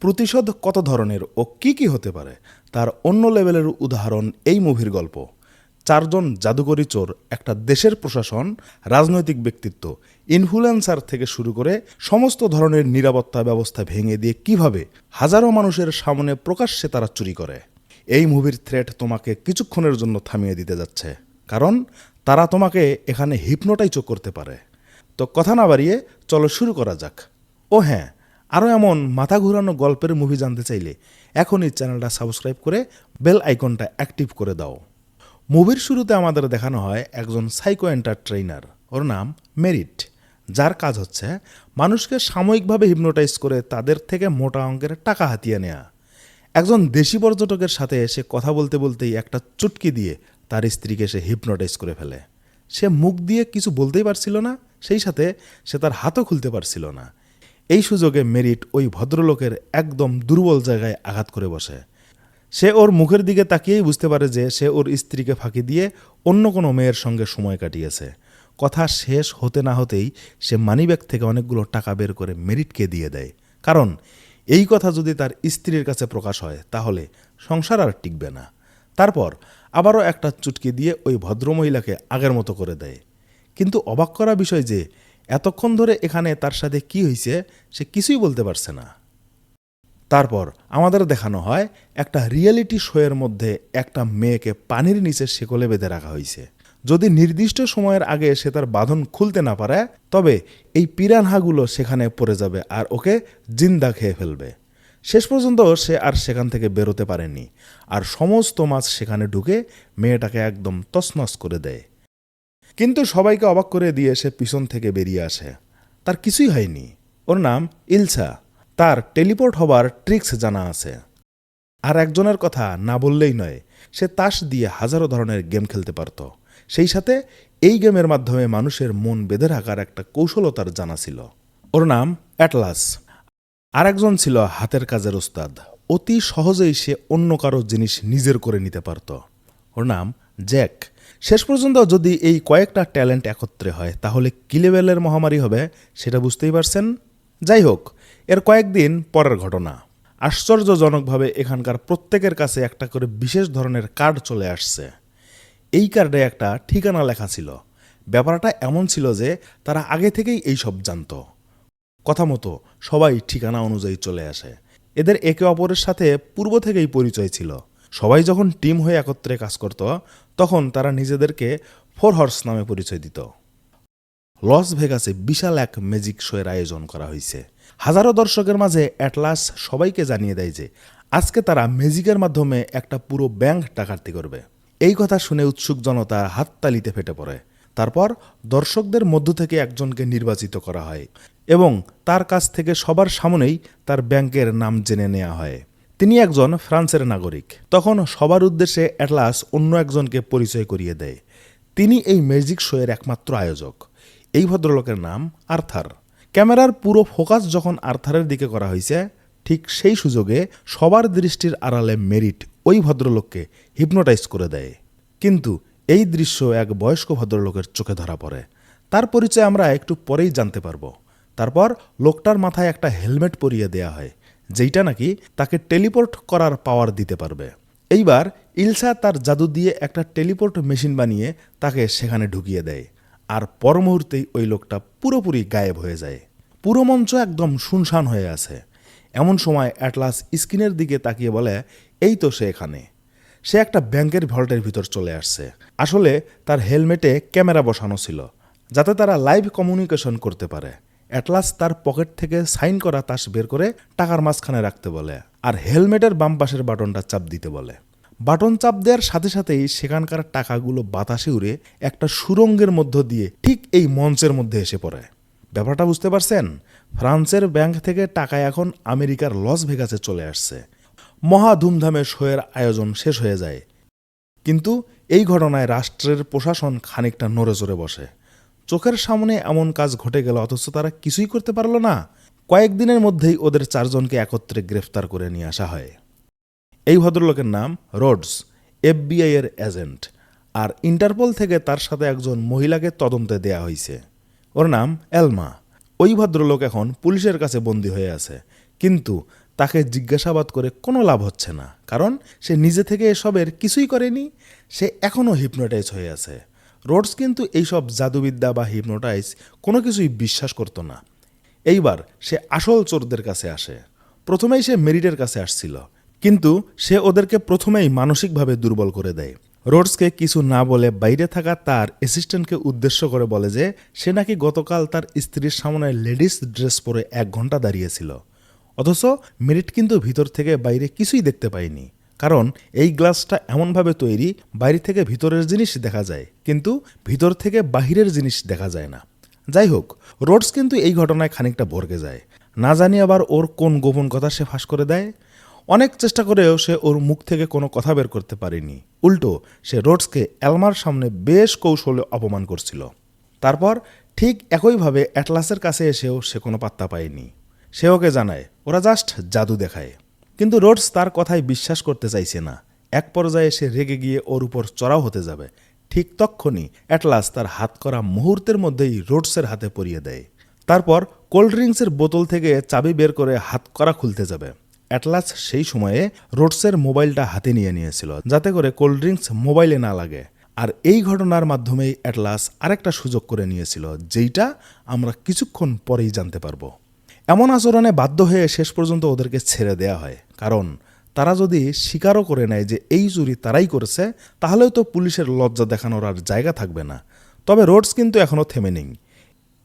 প্রতিশোধ কত ধরনের ও কি কি হতে পারে? তার অন্য লেভেলের উদাহরণ এই মুভির গল্প। চারজন জাদুকরী চোর, একটা দেশের প্রশাসন, রাজনৈতিক ব্যক্তিত্ব, ইনফ্লুয়েন্সার থেকে শুরু করে সমস্ত ধরনের নিরাপত্তা ব্যবস্থা ভেঙে দিয়ে কীভাবে হাজারো মানুষের সামনে প্রকাশ্যে তারা চুরি করে। এই মুভির থ্রেট তোমাকে কিছুক্ষণের জন্য থামিয়ে দিতে যাচ্ছে। কারণ তারা তোমাকে এখানে হিপনোটাইজ করতে পারে। তো কথা না বাড়িয়ে চলো শুরু করা যাক। ও হ্যাঁ আরও এমন মাথা ঘুরানো গল্পের মুভি জানতে চাইলে এখনই চ্যানেলটা সাবস্ক্রাইব করে বেল আইকনটা অ্যাক্টিভ করে দাও। মুভির শুরুতে আমাদের দেখানো হয় একজন সাইকো এন্টারট্রেইনার ওর নাম মেরিট যার কাজ হচ্ছে মানুষকে সাময়িকভাবে হিপনোটাইজ করে তাদের থেকে মোটা অঙ্কের টাকা হাতিয়ে নেওয়া একজন দেশি পর্যটকের সাথে এসে কথা বলতে বলতেই একটা চুটকি দিয়ে তার স্ত্রীকে সে হিপনোটাইজ করে ফেলে। সে মুখ দিয়ে কিছু বলতেই পারছিল না, সেই সাথে সে তার হাতও খুলতে পারছিল না। এই সুযোগে মেরিট ওই ভদ্রলোকের একদম দুর্বল জায়গায় আঘাত করে বসে। সে ওর মুখের দিকে তাকিয়েই বুঝতে পারে যে সে ওর স্ত্রীকে ফাঁকি দিয়ে অন্য কোনো মেয়ের সঙ্গে সময় কাটিয়েছে। কথা শেষ হতে না হতেই সে মানিব্যাগ থেকে অনেকগুলো টাকা বের করে মেরিটকে দিয়ে দেয়। কারণ এই কথা যদি তার স্ত্রীর কাছে প্রকাশ হয়, তাহলে সংসার আর টিকবে না। তারপর আবারও একটা চুটকি দিয়ে ওই ভদ্রমহিলাকে আগের মতো করে দেয়। কিন্তু অবাক করা বিষয় যে এতক্ষণ ধরে এখানে তার সাথে কি হয়েছে সে কিছুই বলতে পারছে না। তারপর আমাদের দেখানো হয়, একটা রিয়েলিটি শোয়ের মধ্যে একটা মেয়েকে পানির নিচে শেকলে বেঁধে রাখা হয়েছে যদি নির্দিষ্ট সময়ের আগে সে তার বাঁধন খুলতে না পারে, তবে এই পিরানহাগুলো সেখানে পড়ে যাবে আর ওকে জিন্দা খেয়ে ফেলবে। শেষ পর্যন্ত সে আর সেখান থেকে বেরোতে পারেনি, আর সমস্ত মাছ সেখানে ঢুকে মেয়েটাকে একদম তছনছ করে দেয়। কিন্তু সবাইকে অবাক করে দিয়ে সে পিছন থেকে বেরিয়ে আসে। তার কিছুই হয়নি। ওর নাম ইলসা। তার টেলিপোর্ট হবার ট্রিক্স জানা আছে। আর একজনের কথা না বললেই নয়, সে তাস দিয়ে হাজারো ধরনের গেম খেলতে পারত। সেই সাথে এই গেমের মাধ্যমে মানুষের মন বেঁধে রাখার একটা কৌশলও তার জানা ছিল। ওর নাম অ্যাটলাস। আর একজন ছিল হাতের কাজের ওস্তাদ। অতি সহজেই সে অন্য কারও জিনিস নিজের করে নিতে পারত। ওর নাম জ্যাক। শেষ পর্যন্ত যদি এই কয়েকটা ট্যালেন্ট একত্রে হয়, তাহলে কি লেভেলের মহামারী হবে সেটা বুঝতেই পারছেন? যাই হোক, এর কয়েকদিন পরের ঘটনা। আশ্চর্যজনকভাবে এখানকার প্রত্যেকের কাছে একটা করে বিশেষ ধরনের কার্ড চলে আসছে। এই কার্ডে একটা ঠিকানা লেখা ছিল। ব্যাপারটা এমন ছিল যে তারা আগে থেকেই এই সব জানতো। কথা মতো সবাই ঠিকানা অনুযায়ী চলে আসে। এদের একে অপরের সাথে পূর্ব থেকেই পরিচয় ছিল। সবাই যখন টিম হয়ে একত্রে কাজ করত, তখন তারা নিজেদেরকে ফোর হর্স নামে পরিচয় দিত। লস ভেগাসে বিশাল এক ম্যাজিক শোয়ের আয়োজন করা হয়েছে। হাজারো দর্শকের মাঝে অ্যাটলাস সবাইকে জানিয়ে দেয় যে, আজকে তারা ম্যাজিকের মাধ্যমে একটা পুরো ব্যাংক ডাকাতি করবে। এই কথা শুনে উৎসুক জনতা হাততালিতে ফেটে পড়ে। তারপর দর্শকদের মধ্য থেকে একজনকে নির্বাচিত করা হয় এবং তার কাছ থেকে সবার সামনেই তার ব্যাংকের নাম জেনে নেওয়া হয়। তিনি একজন ফ্রান্সের নাগরিক। তখন সবার উদ্দেশ্যে অ্যাটলাস অন্য একজনকে পরিচয় করিয়ে দেয়। তিনি এই ম্যাজিক শোয়ের একমাত্র আয়োজক। এই ভদ্রলোকের নাম আর্থার। ক্যামেরার পুরো ফোকাস যখন আর্থারের দিকে করা হয়েছে, ঠিক সেই সুযোগে সবার দৃষ্টির আড়ালে মেরিট ওই ভদ্রলোককে হিপনোটাইজ করে দেয়। কিন্তু এই দৃশ্য এক বয়স্ক ভদ্রলোকের চোখে ধরা পড়ে। তার পরিচয় আমরা একটু পরেই জানতে পারব। তারপর লোকটার মাথায় একটা হেলমেট পরিয়ে দেয়া হয়। যেইটা নাকি তাকে টেলিপোর্ট করার পাওয়ার দিতে পারবে। এইবার ইলসা তার জাদু দিয়ে একটা টেলিপোর্ট মেশিন বানিয়ে তাকে সেখানে ঢুকিয়ে দেয়। আর পর মুহূর্তেই ওই লোকটা পুরোপুরি গায়েব হয়ে যায়। পুরো মঞ্চ একদম শুনশান হয়ে আছে। এমন সময় অ্যাটলাস স্ক্রিনের দিকে তাকিয়ে বলে, এই তো সে এখানে। সে একটা ব্যাংকের ভল্টের ভিতর চলে আসছে। আসলে তার হেলমেটে ক্যামেরা বসানো ছিল, যাতে তারা লাইভ কমিউনিকেশন করতে পারে। অ্যাটলাস তার পকেট থেকে সাইন করা তাস বের করে টাকার মাঝখানে রাখতে বলে আর হেলমেটের বাম পাশের বাটনটা চাপ দিতে বলে। বাটন চাপ দেওয়ার সাথে সাথেই সেখানকার টাকাগুলো বাতাসে উড়ে একটা সুরঙ্গের মধ্য দিয়ে ঠিক এই মঞ্চের মধ্যে এসে পড়ে। ব্যাপারটা বুঝতে পারছেন? ফ্রান্সের ব্যাংক থেকে টাকা এখন আমেরিকার লস ভেগাসে চলে আসছে। মহা ধুমধামে শোয়ের আয়োজন শেষ হয়ে যায়। কিন্তু এই ঘটনায় রাষ্ট্রের প্রশাসন খানিকটা নড়ে চড়ে বসে। চোখের সামনে এমন কাজ ঘটে গেল, অথচ তারা কিছুই করতে পারল না। কয়েকদিনের মধ্যেই ওদের চারজনকে একত্রে গ্রেফতার করে নিয়ে আসা হয়। এই ভদ্রলোকের নাম রোডস, এফবিআই এর এজেন্ট, আর ইন্টারপোল থেকে তার সাথে একজন মহিলাকে তদন্তে দেয়া হয়েছে। ওর নাম এলমা। ওই ভদ্রলোক এখন পুলিশের কাছে বন্দী হয়ে আছে, কিন্তু তাকে জিজ্ঞাসাবাদ করে কোনো লাভ হচ্ছে না, কারণ সে নিজে থেকে এসবের কিছুই করেনি, সে এখনও হিপনোটাইজ হয়ে আছে। রোডস কিন্তু এইসব জাদুবিদ্যা বা হিপনোটাইজ কোনো কিছুই বিশ্বাস করতো না। এইবার সে আসল চোরদের কাছে আসে। প্রথমেই সে মেরিটের কাছে আসছিল, কিন্তু সে ওদেরকে প্রথমেই মানসিকভাবে দুর্বল করে দেয়। রোডসকে কিছু না বলে বাইরে থাকা তার অ্যাসিস্ট্যান্টকে উদ্দেশ্য করে বলে যে, সে নাকি গতকাল তার স্ত্রীর সামনে লেডিস ড্রেস পরে এক ঘণ্টা দাঁড়িয়েছিল। অথচ মেরিট কিন্তু ভিতর থেকে বাইরে কিছুই দেখতে পায়নি। কারণ এই গ্লাসটা এমনভাবে তৈরি, বাইরে থেকে ভিতরের জিনিস দেখা যায়, কিন্তু ভিতর থেকে বাহিরের জিনিস দেখা যায় না। যাই হোক, রোডস কিন্তু এই ঘটনায় খানিকটা ভরকে যায়। না জানি আবার ওর কোন গোপন কথা সে ফাঁস করে দেয়। অনেক চেষ্টা করেও সে ওর মুখ থেকে কোনো কথা বের করতে পারেনি। উল্টো, সে রোডসকে অ্যালমার সামনে বেশ কৌশলে অপমান করছিল। তারপর ঠিক একইভাবে অ্যাটলাসের কাছে এসেও সে কোনো পাত্তা পায়নি। সে ওকে জানায়, ওরা জাস্ট জাদু দেখায়। কিন্তু রোডস তার কথায় বিশ্বাস করতে চাইছে না। এক পর্যায়ে সে রেগে গিয়ে ওর উপর চড়াও হতে যাবে। ঠিক তক্ষণই অ্যাটলাস তার হাত করা মুহূর্তের মধ্যেই রোডসের হাতে পরিয়ে দেয়। তারপর কোল্ড ড্রিঙ্কসের বোতল থেকে চাবি বের করে হাত করা খুলতে যাবে। অ্যাটলাস সেই সময়ে রোডসের মোবাইলটা হাতে নিয়ে নিয়েছিল, যাতে করে কোল্ড ড্রিঙ্কস মোবাইলে না লাগে। আর এই ঘটনার মাধ্যমেই অ্যাটলাস আরেকটা সুযোগ করে নিয়েছিল, যেইটা আমরা কিছুক্ষণ পরেই জানতে পারব। এমন আচরণে বাধ্য হয়ে শেষ পর্যন্ত ওদেরকে ছেড়ে দেয়া হয়। কারণ তারা যদি স্বীকারও করে নেয় যে এই চুরি তারাই করেছে, তাহলেও তো পুলিশের লজ্জা দেখানোর আর জায়গা থাকবে না। তবে রোডস কিন্তু এখনও থেমে নেই।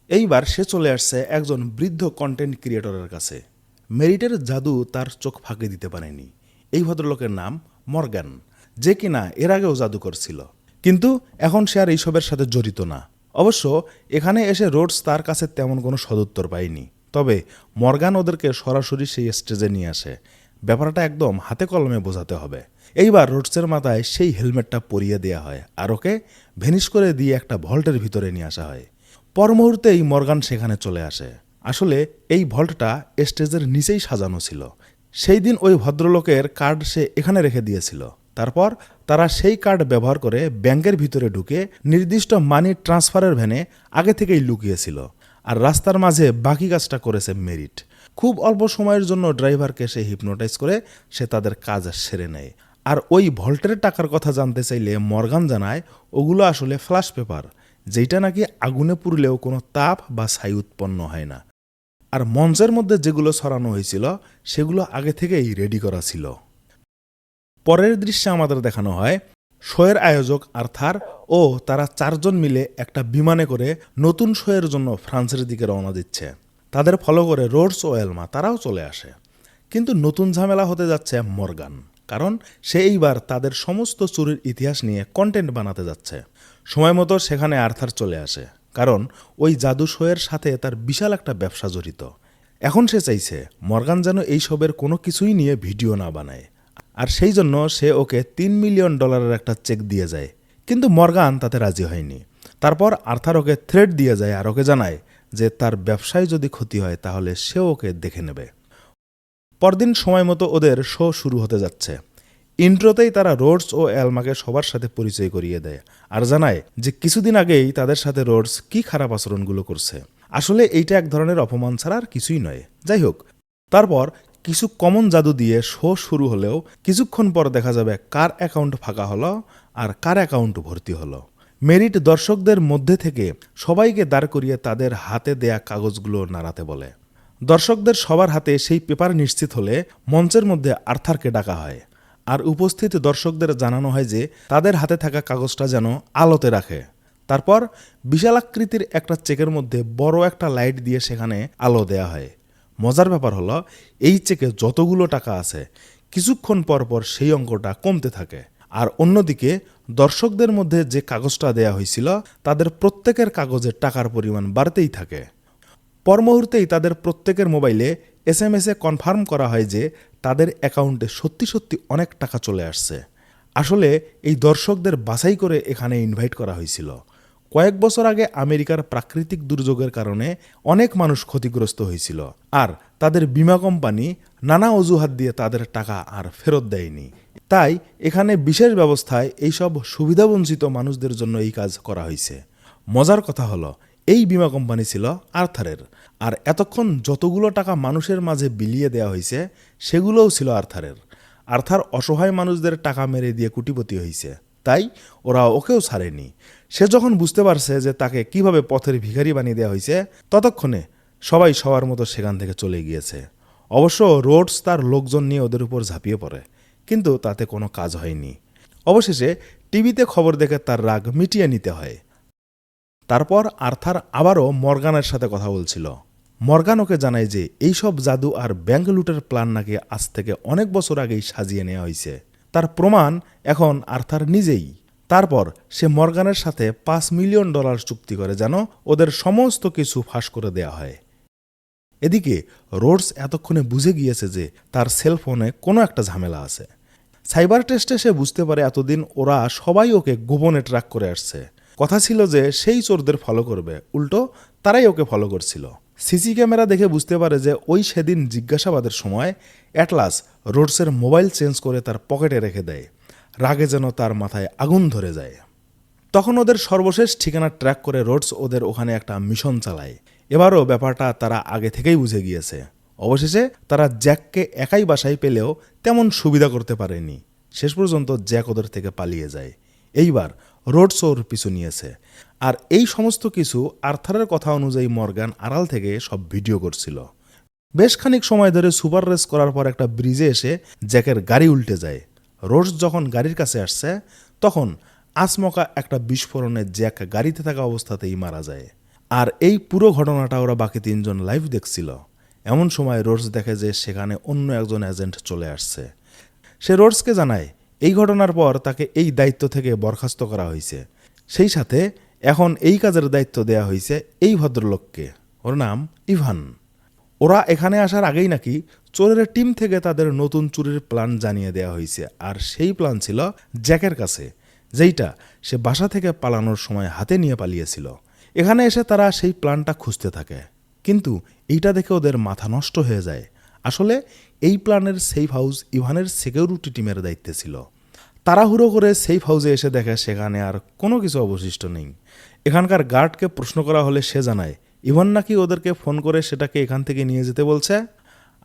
এইবার সে চলে আসছে একজন বৃদ্ধ কন্টেন্ট ক্রিয়েটরের কাছে। মেরিটের জাদু তার চোখ ফাঁকে দিতে পারেনি। এই ভদ্রলোকের নাম মর্গান, যে কিনা এর আগেও জাদু করছিল। কিন্তু এখন সে আর এইসবের সাথে জড়িত না। অবশ্য এখানে এসে রোডস তার কাছে তেমন কোনো সদুত্তর পায়নি। তবে মর্গান ওদেরকে সরাসরি সেই স্টেজে নিয়ে আসে। ব্যাপারটা একদম হাতে কলমে বোঝাতে হবে। এইবার রোডসের মাথায় সেই হেলমেটটা পরিয়ে দেওয়া হয় আর ওকে ভেনিশ করে দিয়ে একটা ভল্টের ভিতরে নিয়ে আসা হয়। পর মুহূর্তেই মর্গান সেখানে চলে আসে। আসলে এই ভল্টটা স্টেজের নিচেই সাজানো ছিল। সেই দিন ওই ভদ্রলোকের কার্ড সে এখানে রেখে দিয়েছিল। তারপর তারা সেই কার্ড ব্যবহার করে ব্যাংকের ভিতরে ঢুকে নির্দিষ্ট মানি ট্রান্সফারের ভ্যানে আগে থেকেই লুকিয়েছিল। আর রাস্তার মাঝে বাকি কাজটা করেছে মেরিট। খুব অল্প সময়ের জন্য ড্রাইভারকে সে হিপনোটাইজ করে, সে তাদের কাজ সেরে নেয়। আর ওই ভল্টের টাকার কথা জানতে চাইলে মর্গান জানায়, ওগুলো আসলে ফ্ল্যাশ পেপার যেটা নাকি আগুনে পুড়লেও কোনো তাপ বা ছাই উৎপন্ন হয় না। আর মঞ্চের মধ্যে যেগুলো ছড়ানো হয়েছিল, সেগুলো আগে থেকেই রেডি করা ছিল। পরের দৃশ্যে আমাদের দেখানো হয় শোয়ের আয়োজক আর্থার ও তারা চারজন মিলে একটা বিমানে করে নতুন শোয়ের জন্য ফ্রান্সের দিকে রওনা দিচ্ছে। তাদের ফলো করে রোডস ও এলমা, তারাও চলে আসে। কিন্তু নতুন ঝামেলা হতে যাচ্ছে মর্গান, কারণ সে এইবার তাদের সমস্ত চুরির ইতিহাস নিয়ে কন্টেন্ট বানাতে যাচ্ছে। সময় মতো সেখানে আর্থার চলে আসে, কারণ ওই জাদু শোয়ের সাথে তার বিশাল একটা ব্যবসা জড়িত। এখন সে চাইছে মর্গান যেন এইসবের কোনো কিছুই নিয়ে ভিডিও না বানায়। আর সেই জন্য সে ওকে তিন মিলিয়ন ডলারের একটা চেক দিয়ে যায়। কিন্তু মর্গান তাতে রাজি হয়নি। তারপর আর্থার ওকে থ্রেড দিয়ে যায় আর ওকে জানায় যে তার ব্যবসায় যদি ক্ষতি হয় তাহলে সে ওকে দেখে নেবে। পরদিন সময় মতো ওদের শো শুরু হতে যাচ্ছে। ইন্ট্রোতেই তারা রোডস ও অ্যালমাকে সবার সাথে পরিচয় করিয়ে দেয় আর জানায় যে কিছুদিন আগেই তাদের সাথে রোডস কি খারাপ আচরণগুলো করছে। আসলে এইটা এক ধরনের অপমান ছাড়া আর কিছুই নয়। যাই হোক, তারপর কিছু কমন জাদু দিয়ে শো শুরু হলেও কিছুক্ষণ পর দেখা যাবে কার অ্যাকাউন্ট ফাঁকা হলো আর কার অ্যাকাউন্ট ভর্তি হলো। মেরিট দর্শকদের মধ্যে থেকে সবাইকে দাঁড় করিয়ে তাদের হাতে দেয়া কাগজগুলো নাড়াতে বলে। দর্শকদের সবার হাতে সেই পেপার নিশ্চিত হলে মঞ্চের মধ্যে আর্থারকে ডাকা হয়। আর উপস্থিত দর্শকদের জানানো হয় যে তাদের হাতে থাকা কাগজটা যেন আলোতে রাখে। তারপর বিশালাকৃতির একটা চেকের মধ্যে বড় একটা লাইট দিয়ে সেখানে আলো দেয়া হয়। মজার ব্যাপার হলো, এই চেকে যতগুলো টাকা আছে, কিছুক্ষণ পর পর সেই অঙ্কটা কমতে থাকে। আর অন্যদিকে, দর্শকদের মধ্যে যে কাগজটা দেয়া হয়েছিল, তাদের প্রত্যেকের কাগজের টাকার পরিমাণ বাড়তেই থাকে। পর মুহূর্তেই তাদের প্রত্যেকের মোবাইলে এস এম এসে কনফার্ম করা হয় যে, তাদের অ্যাকাউন্টে সত্যি সত্যি অনেক টাকা চলে আসছে। আসলে, এই দর্শকদের বাছাই করে এখানে ইনভাইট করা হয়েছিল। কয়েক বছর আগে আমেরিকার প্রাকৃতিক দুর্যোগের কারণে অনেক মানুষ ক্ষতিগ্রস্ত হয়েছিল। আর তাদের বিমা কোম্পানি নানা অজুহাত দিয়ে তাদের টাকা আর ফেরত দেয়নি। তাই এখানে বিশেষ ব্যবস্থায় এইসব সুবিধাবঞ্চিত মানুষদের জন্য এই কাজ করা হয়েছে। মজার কথা হলো, এই বিমা কোম্পানি ছিল আর্থারের। আর এতক্ষণ যতগুলো টাকা মানুষের মাঝে বিলিয়ে দেওয়া হয়েছে, সেগুলোও ছিল আর্থারের। আর্থার অসহায় মানুষদের টাকা মেরে দিয়ে কুটিপতি হয়েছে। তাই ওরা ওকেও ছাড়েনি। সে যখন বুঝতে পারছে যে তাকে কীভাবে পথের ভিখারি বানিয়ে দেওয়া হয়েছে, ততক্ষণে সবাই সবার মতো সেখান থেকে চলে গিয়েছে। অবশ্য রোডস তার লোকজন নিয়ে ওদের উপর ঝাঁপিয়ে পড়ে, কিন্তু তাতে কোনো কাজ হয়নি। অবশেষে টিভিতে খবর দেখে তার রাগ মিটিয়ে নিতে হয়। তারপর আর্থার আবারও মর্গানের সাথে কথা বলছিল। মর্গান ওকে জানায় যে, এইসব জাদু আর ব্যাংক লুটের প্ল্যান নাকি আজ থেকে অনেক বছর আগেই সাজিয়ে নেওয়া হয়েছে। তার প্রমাণ এখন আর্থার নিজেই। তারপর সে মর্গানের সাথে পাঁচ মিলিয়ন ডলার চুক্তি করে যেন ওদের সমস্ত কিছু ফাঁস করে দেয়া হয়। এদিকে রোডস এতক্ষণে বুঝে গিয়েছে যে তার সেলফোনে কোনো একটা ঝামেলা আছে। সাইবার টেস্টে সে বুঝতে পারে এতদিন ওরা সবাই ওকে গোপনে ট্র্যাক করে আসছে। কথা ছিল যে সেই চোরদের ফলো করবে, উল্টো তারাই ওকে ফলো করছিল। সিসি ক্যামেরা দেখে বুঝতে পারে যে ওই সেদিন জিজ্ঞাসাবাদের সময় অ্যাটলাস রোডসের মোবাইল চেঞ্জ করে তার পকেটে রেখে দেয়। রাগে যেন তার মাথায় আগুন ধরে যায়। তখন ওদের সর্বশেষ ঠিকানা ট্র্যাক করে রোডস ওদের ওখানে একটা মিশন চালায়। এবারও ব্যাপারটা তারা আগে থেকেই বুঝে গিয়েছে। অবশেষে তারা জ্যাককে একাই বাসায় পেলেও তেমন সুবিধা করতে পারেনি। শেষ পর্যন্ত জ্যাক ওদের থেকে পালিয়ে যায়। এইবার রোডস ওর পিছু নিয়েছে। আর এই সমস্ত কিছু আর্থারের কথা অনুযায়ী মর্গান আড়াল থেকে সব ভিডিও করছিল। বেশ খানিক সময় ধরে সুপার রেস করার পর একটা ব্রিজে এসে জ্যাকের গাড়ি উল্টে যায়। রোডস যখন গাড়ির কাছে আসছে, তখন আসমকা একটা বিস্ফোরণে জ্যাক গাড়িতে থাকা অবস্থাতেই মারা যায়। আর এই পুরো ঘটনাটা ওরা বাকি তিনজন লাইভ দেখছিল। এমন সময় রোডস দেখে যে সেখানে অন্য একজন এজেন্ট চলে আসছে। সে রোডসকে জানায় এই ঘটনার পর তাকে এই দায়িত্ব থেকে বরখাস্ত করা হয়েছে। সেই সাথে এখন এই কাজের দায়িত্ব দেয়া হয়েছে এই ভদ্রলোককে। ওর নাম ইভান। ওরা এখানে আসার আগেই নাকি চোরের টিম থেকে তাদের নতুন চুরির প্ল্যান জানিয়ে দেওয়া হয়েছে। আর সেই প্ল্যান ছিল জ্যাকের কাছে, যেইটা সে বাসা থেকে পালানোর সময় হাতে নিয়ে পালিয়েছিল। এখানে এসে তারা সেই প্ল্যানটা খুঁজতে থাকে। কিন্তু এইটা দেখে ওদের মাথা নষ্ট হয়ে যায়। আসলে এই প্ল্যানের সেফ হাউস ইভানের সিকিউরিটি টিমের দায়িত্বে ছিল। তাড়াহুড়ো করে সেফ হাউসে এসে দেখে সেখানে আর কোনো কিছু অবশিষ্ট নেই। এখানকার গার্ডকে প্রশ্ন করা হলে সে জানায়, ইভান নাকি ওদেরকে ফোন করে সেটাকে এখান থেকে নিয়ে যেতে বলছে?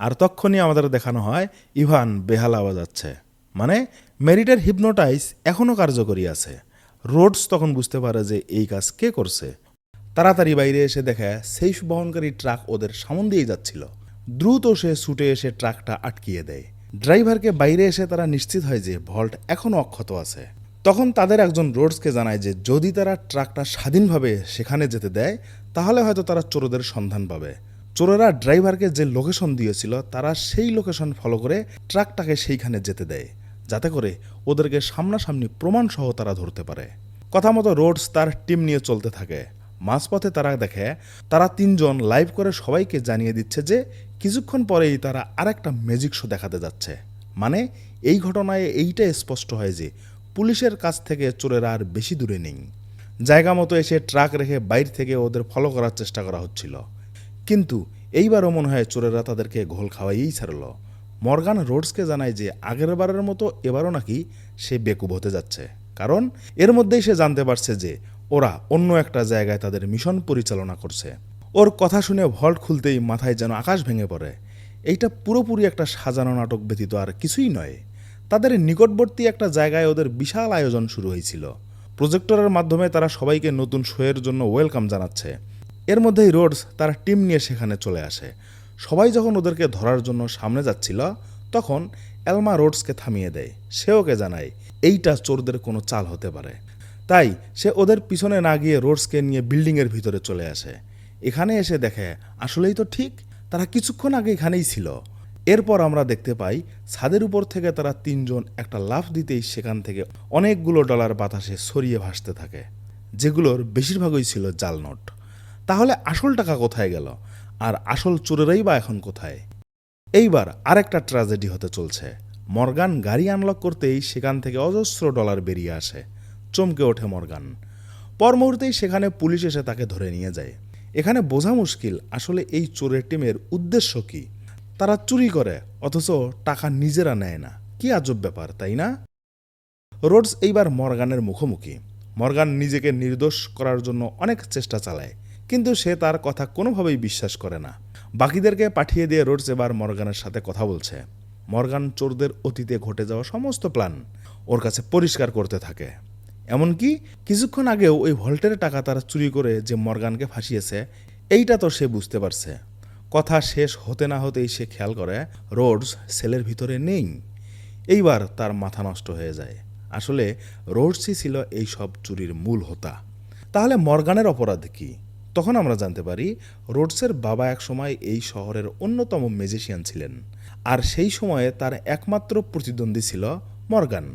আর তখনই আমাদের দেখানো হয়, ইভান, বেহাল বেহালা বাজাচ্ছে মানে মেরিটের হিপনোটাইজ এখনও কার্যকরী আছে। রোডস তখন বুঝতে পারে যে এই কাজ কে করছে। তাড়াতাড়ি বাইরে এসে দেখে সেফ বহনকারী ট্রাক ওদের সামন দিয়ে যাচ্ছিল। দ্রুত সে ছুটে এসে ট্রাকটা আটকিয়ে দেয়। ড্রাইভারকে বাইরে এসে তারা নিশ্চিত হয় যে ভল্ট এখনও অক্ষত আছে। তখন তাদের একজন রোডসকে জানায় যে যদি তারা ট্রাকটা স্বাধীনভাবে সেখানে যেতে দেয়, তাহলে হয়তো তারা চোরদের সন্ধান পাবে। চোরেরা ড্রাইভারকে যে লোকেশন দিয়েছিল, তারা সেই লোকেশন ফলো করে ট্রাকটাকে সেইখানে যেতে দেয়, যাতে করে ওদেরকে সামনাসামনি প্রমাণসহ তারা ধরতে পারে। কথা মতো রোডস তার টিম নিয়ে চলতে থাকে। মাঝপথে তারা দেখে, তারা তিনজন লাইভ করে সবাইকে জানিয়ে দিচ্ছে যে কিছুক্ষণ পরেই তারা আরেকটা ম্যাজিক শো দেখাতে যাচ্ছে। মানে এই ঘটনায় এইটা স্পষ্ট হয় যে পুলিশের কাছ থেকে চোরেরা আর বেশি দূরে নেই। জায়গা মতো এসে ট্রাক রেখে বাইর থেকে ওদের ফলো করার চেষ্টা করা হচ্ছিল। কিন্তু এইবারও মনে হয় চোরেরা তাদেরকে ঘোল খাওয়াইয়েই ছাড়ল। মর্গান রোডসকে জানায় যে আগের বারের মতো এবারও নাকি সে বেকুব হতে যাচ্ছে। কারণ এর মধ্যেই সে জানতে পারছে যে ওরা অন্য একটা জায়গায় তাদের মিশন পরিচালনা করছে। ওর কথা শুনে ভল্ট খুলতেই মাথায় যেন আকাশ ভেঙে পড়ে। এইটা পুরোপুরি একটা সাজানো নাটক ব্যতীত আর কিছুই নয়। তাদের নিকটবর্তী একটা জায়গায় ওদের বিশাল আয়োজন শুরু হয়েছিল। প্রজেক্টরের মাধ্যমে তারা সবাইকে নতুন শোয়ের জন্য ওয়েলকাম জানাচ্ছে। এর মধ্যেই রোডস তার টিম নিয়ে সেখানে চলে আসে। সবাই যখন ওদেরকে ধরার জন্য সামনে যাচ্ছিল, তখন এলমা রোডসকে থামিয়ে দেয়। সে ওকে জানায়, এইটা চোরদের কোনো চাল হতে পারে। তাই সে ওদের পিছনে না গিয়ে রোডসকে নিয়ে বিল্ডিংয়ের ভিতরে চলে আসে। এখানে এসে দেখে, আসলেই তো ঠিক, তারা কিছুক্ষণ আগে এখানেই ছিল। এরপর আমরা দেখতে পাই, ছাদের উপর থেকে তারা তিনজন একটা লাফ দিতেই সেখান থেকে অনেকগুলো ডলার বাতাসে ছড়িয়ে ভাসতে থাকে, যেগুলোর বেশিরভাগই ছিল জাল নোট তাহলে আসল টাকা কোথায় গেল? আর আসল চোরেরাই বা এখন কোথায়? এইবার আরেকটা ট্র্যাজেডি হতে চলছে। মর্গান গাড়ি আনলক করতেই সেখান থেকে অজস্র ডলার বেরিয়ে আসে। চমকে ওঠে মর্গান। পর মুহূর্তেই সেখানে পুলিশ এসে তাকে ধরে নিয়ে যায়। এখানে বোঝা মুশকিল আসলে এই চোরের টিমের উদ্দেশ্য কি? তারা চুরি করে, অথচ টাকা নিজেরা নেয় না। কি আজব ব্যাপার, তাই না? রোডস এইবার মর্গানের মুখোমুখি। মর্গান নিজেকে নির্দোষ করার জন্য অনেক চেষ্টা চালায়, কিন্তু সে তার কথা কোনোভাবেই বিশ্বাস করে না। বাকিদেরকে পাঠিয়ে দিয়ে রোডস এবার মর্গানের সাথে কথা বলছে। মর্গান চোরদের অতীতে ঘটে যাওয়া সমস্ত প্ল্যান ওর কাছে পরিষ্কার করতে থাকে। এমনকি কিছুক্ষণ আগেও ওই ভল্টের টাকা তারা চুরি করে যে মর্গানকে ফাঁসিয়েছে, এইটা তো সে বুঝতে পারছে। কথা শেষ হতে না হতেই সে খেয়াল করে, রোডস সেলের ভিতরে নেই। এইবার তার মাথা নষ্ট হয়ে যায়। আসলে রোডসই ছিল এই সব চুরির মূল হোতা। তাহলে মর্গানের অপরাধ কি? তখন আমরা জানতে পারি, রোডসের বাবা একসময় এই শহরের অন্যতম ম্যাজিশিয়ান ছিলেন। আর সেই সময়ে তার একমাত্র প্রতিদ্বন্দ্বী ছিল মর্গান।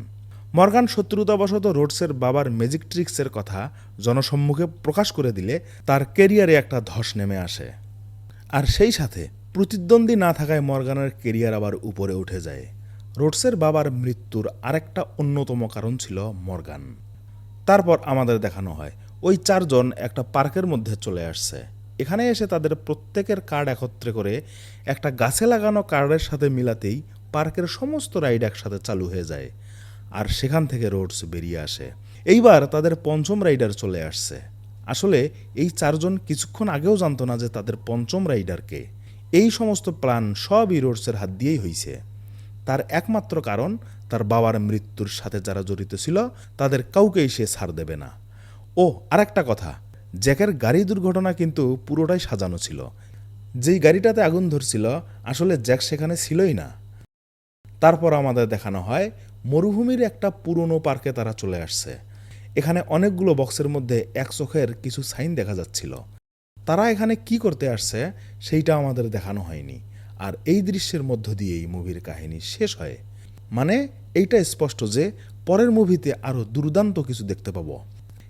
মর্গান শত্রুতাবশত রোডসের বাবার ম্যাজিক ট্রিক্সের কথা জনসম্মুখে প্রকাশ করে দিলে তার কেরিয়ারে একটা ধস নেমে আসে। আর সেই সাথে প্রতিদ্বন্দ্বী না থাকায় মর্গানের কেরিয়ার আবার উপরে উঠে যায়। রোডসের বাবার মৃত্যুর আরেকটা অন্যতম কারণ ছিল মর্গান। তারপর আমাদের দেখানো হয়, ওই চারজন একটা পার্কের মধ্যে চলে আসছে। এখানে এসে তাদের প্রত্যেকের কার্ড একত্রে করে একটা গাছে লাগানো কার্ডের সাথে মিলাতেই পার্কের সমস্ত রাইড একসাথে চালু হয়ে যায়। আর সেখান থেকে রোডস বেরিয়ে আসে। এইবার তাদের পঞ্চম রাইডার চলে আসছে। আসলে এই চারজন কিছুক্ষণ আগেও জানতো না যে তাদের পঞ্চম রাইডারকে এই সমস্ত প্ল্যান সবই রোডসের হাত দিয়েই হয়েছে তার একমাত্র কারণ, তার বাবার মৃত্যুর সাথে যারা জড়িত ছিল, তাদের কাউকেই সে ছাড় দেবে না। ও, আরেকটা কথা। জ্যাকের গাড়ি দুর্ঘটনা কিন্তু পুরোটাই সাজানো ছিল। যেই গাড়িটাতে আগুন ধরছিল, আসলে জ্যাক সেখানে ছিলই না। তারপর আমাদের দেখানো হয় মরুভূমির একটা পুরনো পার্কে তারা চলে আসছে। এখানে অনেকগুলো বক্সের মধ্যে এক চোখের কিছু সাইন দেখা যাচ্ছিল। তারা এখানে কি করতে আসছে সেইটা আমাদের দেখানো হয়নি। আর এই দৃশ্যের মধ্য দিয়েই মুভির কাহিনী শেষ হয়। মানে এইটা স্পষ্ট যে পরের মুভিতে আরও দুর্দান্ত কিছু দেখতে পাবো।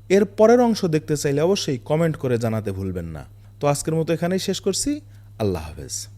এর পরের অংশ দেখতে চাইলে অবশ্যই কমেন্ট করে জানাতে ভুলবেন না। তো আজকের মতো এখানেই শেষ করছি। আল্লাহ হাফেজ।